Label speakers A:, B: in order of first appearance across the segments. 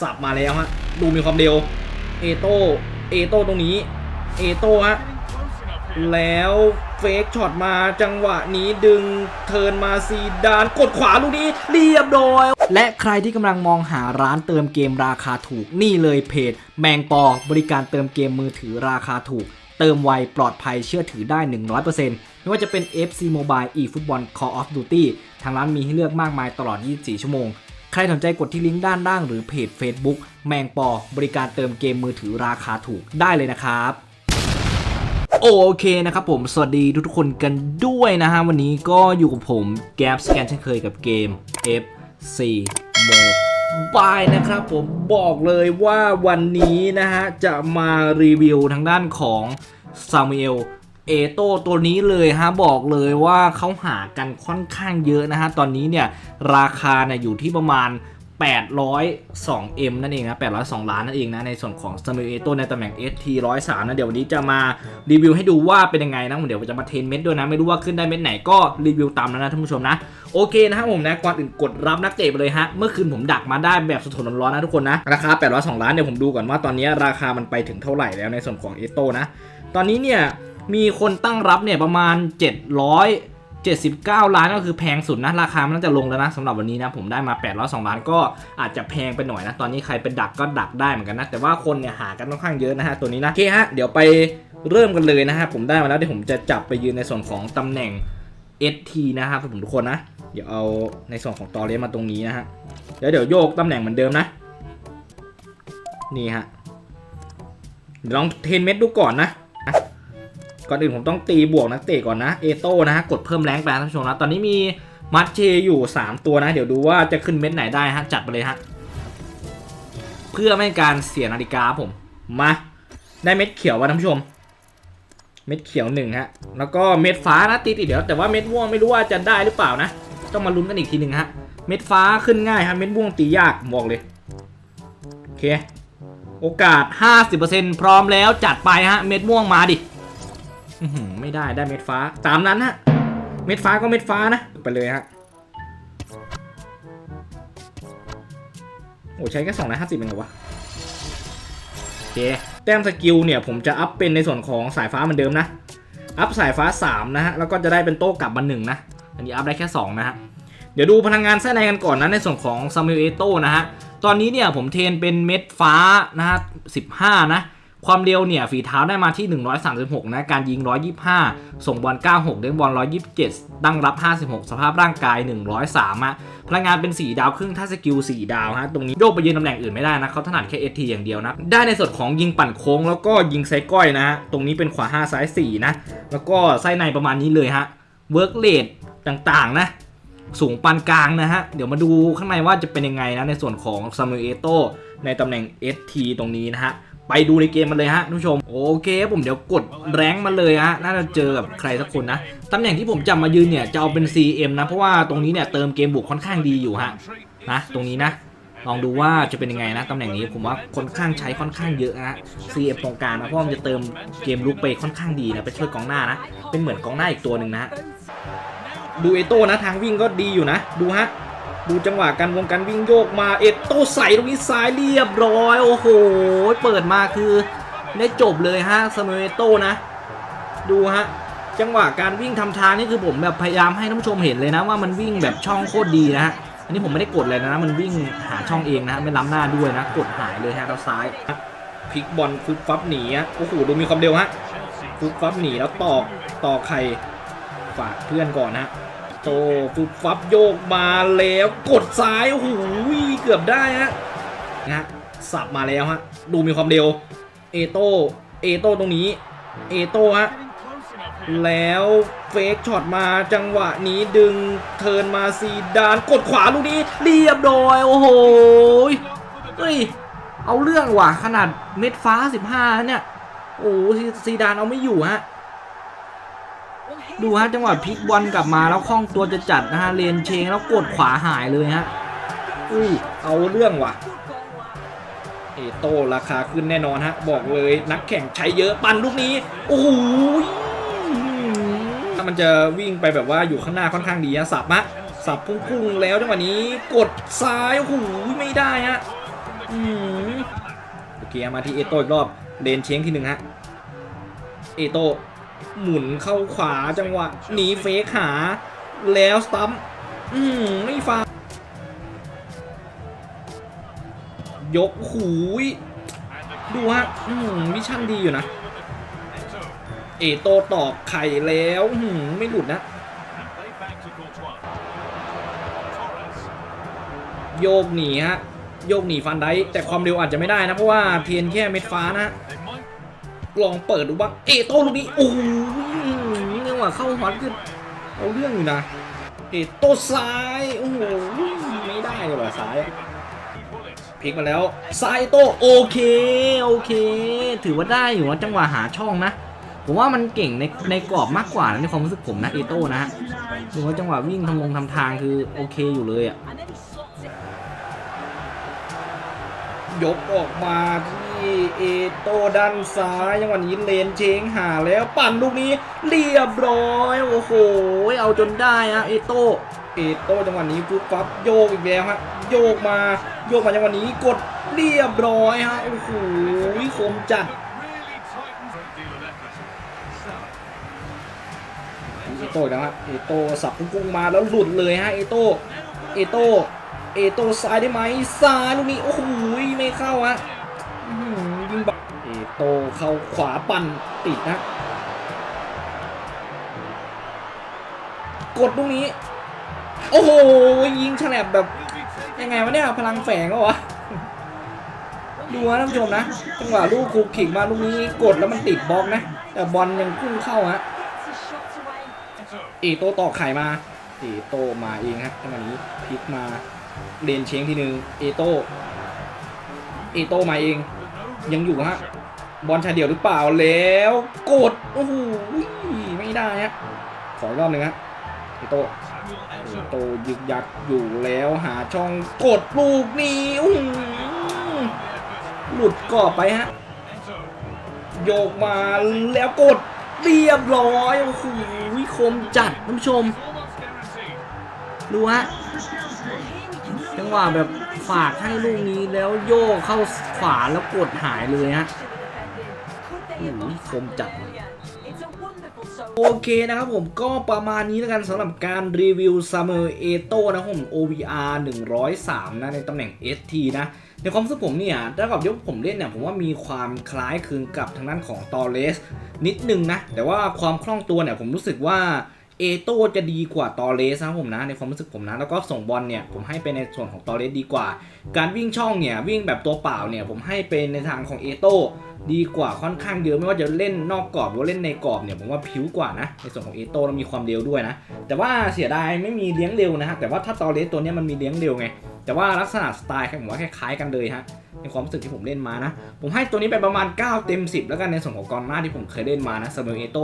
A: สับมาแล้วฮะ ดูมีความเร็ว เอโต้เอโต้ตรงนี้ เอโต้ฮะ แล้วเฟกช็อตมาจังหวะนี้ดึงเทินมาซีดาน กดขวาลูกนี้เรียบร้อยและใครที่กำลังมองหาร้านเติมเกมราคาถูกนี่เลยเพจ แมงปอบริการเติมเกมมือถือราคาถูก เติมไวปลอดภัยเชื่อถือได้ 100%ไม่ว่าจะเป็น FC Mobile eFootball Call of Duty ทางร้านมีให้เลือกมากมายตลอด 24 ชั่วโมง ใครสนใจกดที่ลิงก์ด้านล่างหรือเพจ Facebook แมงปอบริการเติมเกมมือถือราคาถูกได้เลยนะครับโอเคนะครับผม สวัสดีทุกๆคนกันด้วยนะฮะ วันนี้ก็อยู่กับผมแก๊ปสแกนเช่นเคยกับเกม FC Mobile นะครับผมบอกเลยว่าวันนี้นะฮะ จะมารีวิวทางด้านของซามู เอโต้ตัวนี้เลยฮะบอกเลยว่าเขาหากันค่อนข้างเยอะนะฮะ ตอนนี้เนี่ยราคาเนี่ยอยู่ที่ประมาณ 802M นั่นเองนะ802 ล้านนั่นเองนะในส่วนของ s a m u e l ในตำแหน่ง ST 103 นะเดี๋ยววันนี้จะมารีวิวให้ดูว่าเป็นยังไงนะเดี๋ยวจะมาเทนเม็ดด้วยนะ ไม่รู้ว่าขึ้นได้เม็ดไหนก็รีวิวตามนั้นนะท่านผู้ชมนะ โอเคนะครับผมนะก่อนอื่นกดรับนักเตะไปเลยฮะ เมื่อคืนผมดักมาได้แบบสดๆร้อนๆนะทุกคนนะ ราคา 802 ล้านเดี๋ยวผมดูก่อนว่าตอนนี้ราคามันไปถึงเท่าไหร่แล้วในส่วนของเอโตนะตอนนี้เนี่ย มีคนตั้งรับเนี่ยประมาณ 700 79 ล้านก็คือแพงสุดนะ ราคามันน่าจะลงแล้วนะสำหรับวันนี้นะ ผมได้มา 802 ล้านก็อาจจะแพงไปหน่อยนะ ตอนนี้ใครเป็นดักก็ดักได้เหมือนกันนะ แต่ว่าคนเนี่ยหากันค่อนข้างเยอะนะฮะ ตัวนี้นะ โอเคฮะ เดี๋ยวไปเริ่มกันเลยนะฮะ ผมได้มาแล้วเดี๋ยวผมจะจับไปยืนในส่วนของตำแหน่ง ST นะครับผมทุกคนนะ เดี๋ยวเอาในส่วนของตอเลสมาตรงนี้นะฮะเดี๋ยวเดี๋ยวโยกตำแหน่งเหมือนเดิมนะ นี่ฮะเดี๋ยวลองเทนเม็ดดูก่อนนะ ก่อนอื่นผมต้องตีบวกนักเตะก่อนนะ เอโต้นะฮะ กดเพิ่มแรงไปนะท่านผู้ชมนะ ตอนนี้มีมัดเชอยู่ 3 ตัวนะ เดี๋ยวดูว่าจะขึ้นเม็ดไหนได้ฮะ จัดไปเลยฮะ เพื่อไม่ให้การเสียนาฬิกาผม มา ได้เม็ดเขียววะท่านผู้ชม เม็ดเขียวหนึ่งฮะ แล้วก็เม็ดฟ้านะตีติเดี๋ยว แต่ว่าเม็ดม่วงไม่รู้ว่าจะได้หรือเปล่านะ ต้องมาลุ้นกันอีกทีหนึ่งฮะ เม็ดฟ้าขึ้นง่ายฮะ เม็ดม่วงตียากมบอกเลย โอเค โอกาส 50%พร้อมแล้วจัดไปฮะ เม็ดม่วงมาดิ ไม่ได้ได้เม็ดฟ้า ตามนั้นฮะ เม็ดฟ้าก็เม็ดฟ้านะ ไปเลยฮะ โอ้ใช้แค่สองร้อยห้าสิบเองเหรอวะโอเค แต้มสกิลเนี่ย ผมจะอัพเป็นในส่วนของสายฟ้าเหมือนเดิมนะ อัพสายฟ้า 3 นะฮะ แล้วก็จะได้เป็นโต้กลับมาหนึ่งนะ อันนี้อัพได้แค่ 2 นะฮะ เดี๋ยวดูพลังงานแท้ในกันก่อนนะในส่วนของซามูเอโตนะฮะ ตอนนี้เนี่ยผมเทนเป็นเม็ดฟ้านะฮะ15นะ ความเร็วเนี่ยฝีเท้าได้มาที่ 136 นะ การยิง 125 ส่งบอล 96 เด้งบอล 127 ตั้งรับ 56 สภาพร่างกาย 103อะพลังงานเป็น 4 ดาวครึ่งถ้าสกิล 4 ดาวฮะ ตรงนี้โยกไปยืนตำแหน่งอื่นไม่ได้นะเขาถนัดแค่ ST อย่างเดียวนะ ได้ในส่วนของยิงปั่นโค้งแล้วก็ยิงไซก้อยนะฮะ ตรงนี้เป็นขวา 5 ซ้าย 4 นะ แล้วก็ไส้ในประมาณนี้เลยฮะ เวิร์กเลดต่างๆนะสูงปานกลางนะฮะ เดี๋ยวมาดูข้างในว่าจะเป็นยังไงนะในส่วนของซามูเอโตในตำแหน่ง ST ตรงนี้นะฮะ ไปดูในเกมมันเลยฮะท่านผู้ชม โอเคผมเดี๋ยวกดแรงค์มาเลยฮะน่าจะเจอกับใครสักคนนะตำแหน่งที่ผมจับมายืนเนี่ยจะเอาเป็น CM นะ เพราะว่าตรงนี้เนี่ยเติมเกมบุกค่อนข้างดีอยู่ฮะนะตรงนี้นะลองดูว่าจะเป็นยังไงนะตำแหน่งนี้ผมว่าค่อนข้างใช้ค่อนข้างเยอะนะ CM ตรงกลางนะเพราะมันจะเติมเกมลุกไปค่อนข้างดีนะไปช่วยกองหน้านะเป็นเหมือนกองหน้าอีกตัวหนึ่งนะดูเอโต้นะทางวิ่งก็ดีอยู่นะ ดูฮะ ดูจังหวะการวงการวิ่งโยกมาเอโต้ใส่ตรงนี้ซ้ายเรียบร้อย โอ้โห เปิดมาคือได้จบเลยฮะสมเอโต้นะ ดูฮะ จังหวะการวิ่งทำทางนี่คือผมแบบพยายามให้ท่านผู้ชมเห็นเลยนะว่ามันวิ่งแบบช่องโคตรดีนะฮะอันนี้ผมไม่ได้กดเลยนะ มันวิ่งหาช่องเองนะ ไม่ล้ำหน้าด้วยนะ กดหายเลยฮะเราซ้ายพลิกบอลฟึบฟับหนีอะโอ้โหดูมีความเร็วฮะฟึบฟับหนีแล้วตอกตอกใครฝากเพื่อนก่อนนะฮะ โตฟุบฟับโยกมาแล้วกดซ้ายโอ้โหเกือบได้ฮะนะสับมาแล้วฮะดูมีความเร็วเอโต้เอโต้ตรงนี้เอโต้ฮะแล้วเฟกช็อตมาจังหวะนี้ดึงเทินมาซีดานกดขวาลูกนี้เรียบร้อยโอ้โหเฮ้ยเอาเรื่องว่ะขนาดเม็ดฟ้า 15 เนี่ย โอ้ซีดานเอาไม่อยู่ฮะ ดูฮะจังหวะพลิกบอลกลับมาแล้วคล่องตัวจะจัดนะฮะเลนเชงแล้วกดขวาหายเลยฮะอุ้ยเอาเรื่องว่ะเอโต้ราคาขึ้นแน่นอนฮะ บอกเลยนักแข่งใช้เยอะปั่นลูกนี้ โอ้โหถ้ามันจะวิ่งไปแบบว่าอยู่ข้างหน้าค่อนข้างดีฮะสับฮะสับพุ่งๆแล้วจังหวะนี้กดซ้ายโอ้โหไม่ได้ฮะอืมโอเคมาที่เอโต้อีกรอบเลนเชงที่หนึ่งฮะเอโต้ หมุนเข้าขวาจังหวะหนีเฟกหา แล้วสตัมป์อืมไม่ฟา ยกหูยดูฮะอืมมิชชั่นดีอยู่นะ เอโตตอกไข่แล้วอืมไม่หลุดนะโยกหนีฮะ โยกหนีฟันได้แต่ความเร็วอาจจะไม่ได้นะ เพราะว่าเพียนแค่เม็ดฟ้านะ ลองเปิดดูบ้างเอโต้ลูกนี้โอ้โหเรียกว่าเข้าฮอตขึ้นเอาเรื่องอยู่นะเอโต้ซ้ายโอ้โหไม่ได้เลยว่ะซ้ายพลิกมาแล้วซ้ายโต้โอเคโอเค ถือว่าได้อยู่นะจังหวะหาช่องนะผมว่ามันเก่งในในกรอบมากกว่านะในความรู้สึกผมนะเอโต้นะฮะถือว่าจังหวะวิ่งทำลงทำทางคือโอเคอยู่เลยอะ ยกออกมาที่เอโต้ด้านซ้ายจังหวะนี้เลนเชงหาแล้วปั่นลูกนี้เรียบร้อยโอ้โหเอาจนได้ฮะเอโต้เอโต้จังหวะนี้ปุ๊บปั๊บโยกอีกแล้วฮะโยกมาโยกมาจังหวะนี้กดเรียบร้อยฮะโอ้โหคมจัดเอโต้อีกแล้วฮะเอโต้สับกุ้งมาแล้วหลุดเลยฮะเอโต้เอโต้ เอโต้ซ้ายได้ไหมซ้ายลูกนี้โอ้โหไม่เข้าฮะอื้อหือยิงบอลเอโต้เข้าขวาปั่นติดนะกดลูกนี้ โอ้โหยิงฉลับแบบยังไงวะเนี่ยพลังแฝงวะดูนะท่านผู้ชมนะจังหวะลูกคูขิกมาลูกนี้กดแล้วมันติดบล็อกนะ แต่บอลยังพุ่งเข้าฮะเอโตต่อไข่มาเอโตมาเองครับจังหวะนี้พลิกมา เลนเชงทีหนึ่งเอโต้เอโต้มาเอง ยังอยู่ฮะ บอลชายเดี่ยวหรือเปล่าแล้วกดโอ้โหไม่ได้ฮะขออีกรอบหนึ่งฮะเอโตเอโตยึกยักอยู่แล้วหาช่องกดลูกนี้อื้หลุดกรอบไปฮะโยกมาแล้วกดเรียบร้อยโอ้โหคมจัดท่านผู้ชมดูฮะ งหวะแบบฝากให้ลูกนี้แล้วโยกเข้าขวาแล้วกดหายเลยฮะอ้โหคมจัดโอเคนะครับผมก็ประมาณนี้แล้วกันสำหรับการรีวิวซัมเมอร์เอโต้นะผม OVR 103 นะในตำแหน่ง ST นะในความรู้สึกผมเนี่ยถ้ากับยกผมเล่นเนี่ยผมว่ามีความคล้ายคลึงกับทางด้านของตอเลสนิดนึงนะ แต่ว่าความคล่องตัวเนี่ยผมรู้สึกว่า เอโต้จะดีกว่าตอเลสนะครับผมนะในความรู้สึกผมนะ แล้วก็ส่งบอลเนี่ยผมให้ไปในส่วนของตอเลสดีกว่า การวิ่งช่องเนี่ยวิ่งแบบตัวเปล่าเนี่ยผมให้เป็นในทางของเอโต้ดีกว่าค่อนข้างเยอะไม่ว่าจะเล่นนอกกรอบหรือเล่นในกรอบเนี่ยผมว่าผิวกว่านะในส่วนของเอโต้เรามีความเร็วด้วยนะแต่ว่าเสียดายไม่มีเลี้ยงเร็วนะฮะแต่ว่าถ้าตอเลสตัวนี้มันมีเลี้ยงเร็วไง แต่ว่าลักษณะสไตล์ผมว่าคล้ายๆกันเลยฮะในความรู้สึกที่ผมเล่นมานะ ผมให้ตัวนี้ไปประมาณ 9 เต็ม 10 แล้วกันในส่วนของกองหน้าที่ผมเคยเล่นมานะซามูเอโต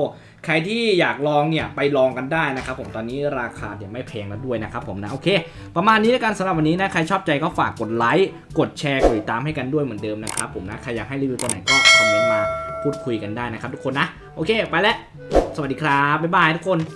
A: ใครที่อยากลองเนี่ยไปลองกันได้นะครับผมตอนนี้ราคาเนี่ยไม่แพงแล้วด้วยนะครับผมนะโอเค ประมาณนี้แล้วกันสำหรับวันนี้นะใครชอบใจก็ฝากกดไลค์กดแชร์กดติดตามให้กันด้วยเหมือนเดิมนะครับผมนะใครอยากให้รีวิวตัวไหนก็คอมเมนต์มาพูดคุยกันได้นะครับทุกคนนะโอเค ไปแล้วสวัสดีครับบ๊ายบายทุกคน